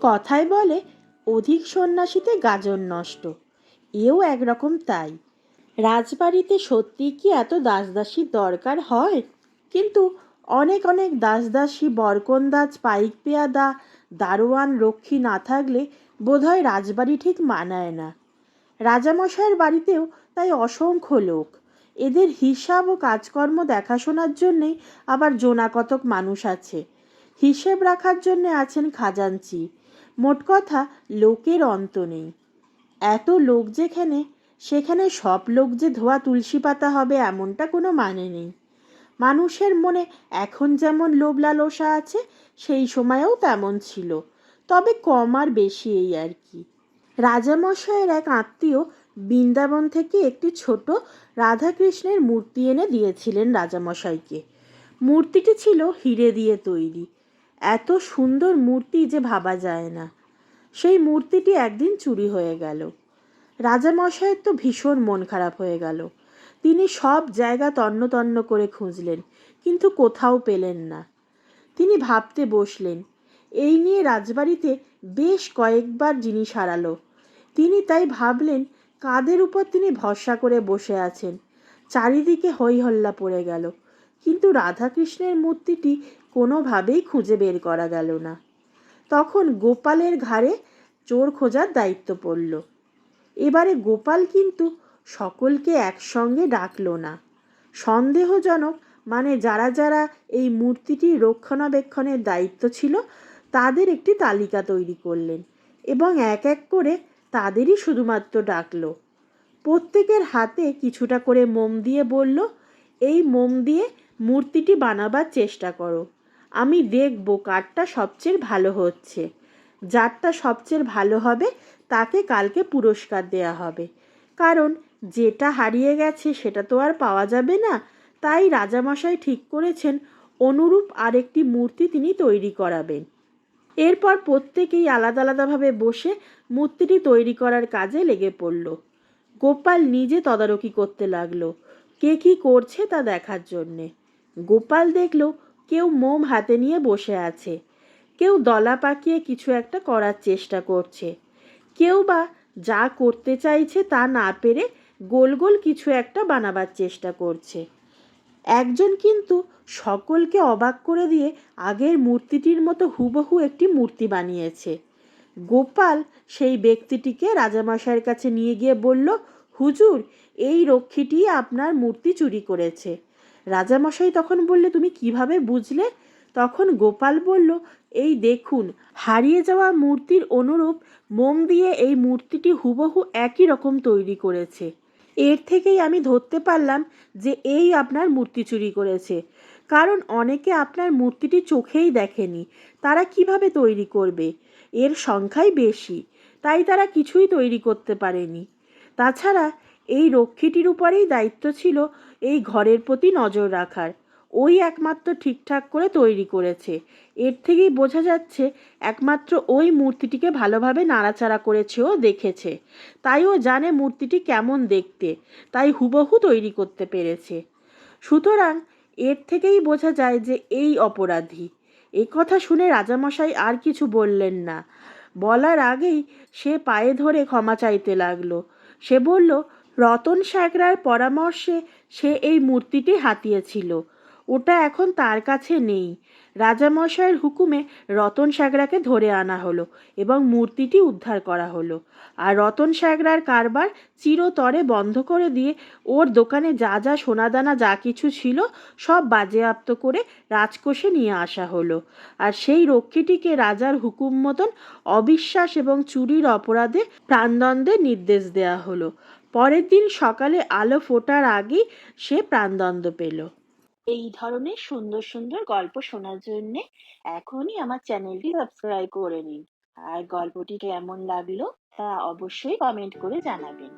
কথায় বলে, অধিক সন্ন্যাসীতে গাজন নষ্ট। এও একরকম তাই। রাজবাড়িতে সত্যি কি এত দাসদাসীর দরকার হয়? কিন্তু অনেক অনেক দাসদাসী, বরকন্দাজ, পাইক পেয়াদা, দারোয়ান, রক্ষী না থাকলে বোধহয় রাজবাড়ি ঠিক মানায় না। রাজামশাইয়ের বাড়িতেও তাই অসংখ্য লোক। এদের হিসাব ও কাজকর্ম দেখাশোনার জন্যেই আবার জোনাকতক মানুষ আছে। হিসেব রাখার জন্যে আছেন খাজাঞ্চি। মোট কথা, লোকের অন্ত নেই। এত লোক যেখানে, সেখানে সব লোক যে ধোয়া তুলসী পাতা হবে এমনটা কোনো মানে নেই। মানুষের মনে এখন যেমন লোভ লালসা আছে, সেই সময়েও তেমন ছিল। তবে কম আর বেশি এই আর কি। রাজামশাইয়ের এক আত্মীয় বৃন্দাবন থেকে একটি ছোট রাধাকৃষ্ণের মূর্তি এনে দিয়েছিলেন রাজামশাইকে। মূর্তিটি ছিল হিরে দিয়ে তৈরি। এত সুন্দর মূর্তি যে ভাবা যায় না। সেই মূর্তিটি একদিন চুরি হয়ে গেল। রাজামশাইয়ের তো ভীষণ মন খারাপ হয়ে গেল। তিনি সব জায়গা তন্ন তন্ন করে খুঁজলেন, কিন্তু কোথাও পেলেন না। তিনি ভাবতে বসলেন, এই নিয়ে রাজবাড়িতে বেশ কয়েকবার জিনিস হারালো। তিনি তাই ভাবলেন, কাদের উপর তিনি ভরসা করে বসে আছেন? চারিদিকে হই হল্লা পড়ে গেল। কিন্তু রাধাকৃষ্ণের মূর্তিটি কোনোভাবেই খুঁজে বের করা গেল না। তখন গোপালের ঘাড়ে চোর খোঁজার দায়িত্ব পড়ল। এবারে গোপাল কিন্তু সকলকে একসঙ্গে ডাকল না। সন্দেহজনক মানে যারা যারা এই মূর্তিটির রক্ষণাবেক্ষণের দায়িত্ব ছিল, তাদের একটি তালিকা তৈরি করলেন এবং এক এক করে তাদেরই শুধুমাত্র ডাকল। প্রত্যেকের হাতে কিছুটা করে মোম দিয়ে বলল, এই মোম দিয়ে মূর্তিটি বানাবার চেষ্টা করো। আমি দেখব কারটা সবচেয়ে ভালো হচ্ছে। যারটা সবচেয়ে ভালো হবে, তাকে কালকে পুরস্কার দেয়া হবে। কারণ যেটা হারিয়ে গেছে, সেটা তো আর পাওয়া যাবে না। তাই রাজামশাই ঠিক করেছেন, অনুরূপ আরেকটি মূর্তি তিনি তৈরি করাবেন। এরপর প্রত্যেকেই আলাদা আলাদাভাবে বসে মূর্তিটি তৈরি করার কাজে লেগে পড়ল। গোপাল নিজে তদারকি করতে লাগল। কে কী করছে তা দেখার জন্যে। গোপাল দেখল কেউ মোম হাতে নিয়ে বসে আছে। কেউ দলা পাকিয়ে কিছু একটা করার চেষ্টা করছে। কেউ বা যা করতে চাইছে তা না পেরে গোল গোল কিছু একটা বানাবার চেষ্টা করছে। একজন কিন্তু সকলকে অবাক করে দিয়ে আগের মূর্তিটির মতো হুবহু একটি মূর্তি বানিয়েছে। গোপাল সেই ব্যক্তিটিকে রাজামশাইয়ের কাছে নিয়ে গিয়ে বলল, হুজুর, এই রক্ষীটি আপনার মূর্তি চুরি করেছে। রাজামশাই তখন বললে, তুমি কীভাবে বুঝলে? তখন গোপাল বলল, এই দেখুন, হারিয়ে যাওয়া মূর্তির অনুরূপ মোম দিয়ে এই মূর্তিটি হুবহু একই রকম তৈরি করেছে। এর থেকেই আমি ধরতে পারলাম যে এই আপনার মূর্তি চুরি করেছে। কারণ অনেকে আপনার মূর্তিটি চোখেই দেখেনি। তারা কীভাবে তৈরি করবে? এর সংখ্যাই বেশি। তাই তারা কিছুই তৈরি করতে পারেনি। তাছাড়া এই রক্ষীটির উপরেই দায়িত্ব ছিল এই ঘরের প্রতি নজর রাখার। ওই একমাত্র ঠিকঠাক করে তৈরি করেছে। এর থেকেই বোঝা যাচ্ছে, একমাত্র ওই মূর্তিটিকে ভালোভাবে নাড়াচাড়া করেছে ও দেখেছে। তাই ও জানে মূর্তিটি কেমন দেখতে, তাই হুবহু তৈরি করতে পেরেছে। সুতরাং এর থেকেই বোঝা যায় যে এই অপরাধী। এ কথা শুনে রাজামশাই আর কিছু বললেন না। বলার আগেই সে পায়ে ধরে ক্ষমা চাইতে লাগল। সে বলল রতন সাঁকরার পরামর্শে সে এই মূর্তিটি হাতিয়েছিল। ওটা এখন তার কাছে নেই। রাজামশাইয়ের হুকুমে রতন সাগরাকে ধরে আনা হলো এবং মূর্তিটি উদ্ধার করা হলো। আর রতন সাগরার কারবার চিরতরে বন্ধ করে দিয়ে ওর দোকানে যা যা সোনাদানা যা কিছু ছিল সব বাজেয়াপ্ত করে রাজকোষে নিয়ে আসা হলো। আর সেই রক্ষীটিকে রাজার হুকুম মতন অবিশ্বাস এবং চুরির অপরাধে প্রাণদণ্ডের নির্দেশ দেয়া হলো। পরের দিন সকালে আলো ফোটার আগেই সে প্রাণদণ্ড পেল। এই ধরনের সুন্দর সুন্দর গল্প শোনার জন্য এখনই আমার চ্যানেলটি সাবস্ক্রাইব করে নিন। আর গল্পটি কেমন লাগল তা অবশ্যই কমেন্ট করে জানাবেন।